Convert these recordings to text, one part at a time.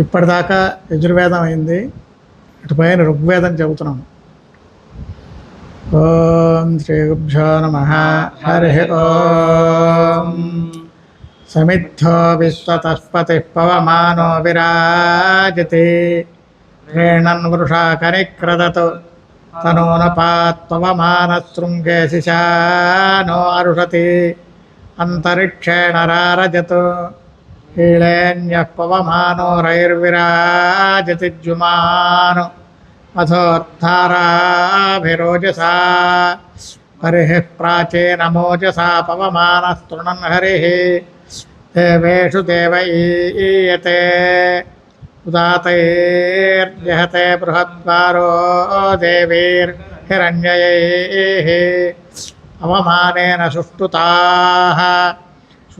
ఇప్పటిదాకా యజుర్వేదం అయింది. ఇటు పైన ఋగ్వేదం చెబుతున్నాం. ఓం శ్రీ గుభ్యో నమ. హరి ఓం. సమిద్ధో విశ్వతస్పతి పవమానో విరాజతి. ప్రేణన్ వృషా కనిక్రదతు. తనూనపాత్వమానశృంగే శిశానో అరుషతి. అంతరిక్షేణ రారజతు. हीळेऽन्यः पवमानो अथोत्थाराभिरोजसा। हरिः प्राचीनमोजसा पवमानस्तृणन् हरिः। देवेषु देवैयते उदातैर्जहते बृहद्वारो देवीर्हिरण्ययैः। अवमानेन सुष्टुताः।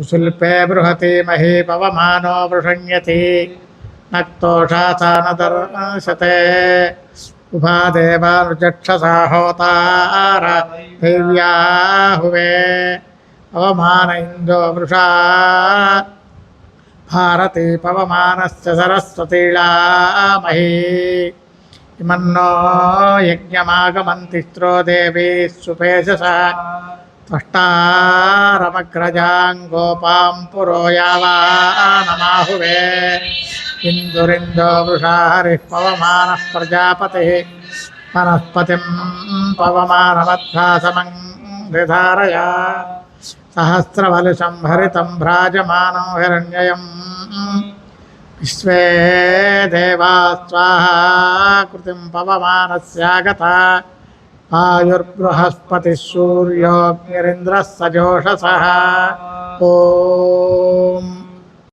సుశిల్పే బృహతి మహీ పవమానో వృషణ్యతి నక్తోషాసానదర్శతే ఉభాదేవానుజక్షసా హోతార దేవ్యాహువే అవమాన ఇందో వృషా భారతి పవమానశ్చ సరస్వతీళామహీ ఇమన్నో యజ్ఞమాగమంతిస్త్రో దేవీ సుపేశస త్వష్టారమగ్రజాంగోపాం పురో యావానమాహువే ఇందురిందో వృషా హరిः పవమానः ప్రజాపతిः వనస్పతిం పవమానమధ్వాసమం ధారయా సహస్రవలుషం హరితం భ్రాజమానం హిరణ్యయం విశ్వే దేవా స్వాహా కృతిం పవమానస్యాగత ఆయుర్బృహస్పతి సూర్యోగ్నిరింద్రः సజోషసः ఓం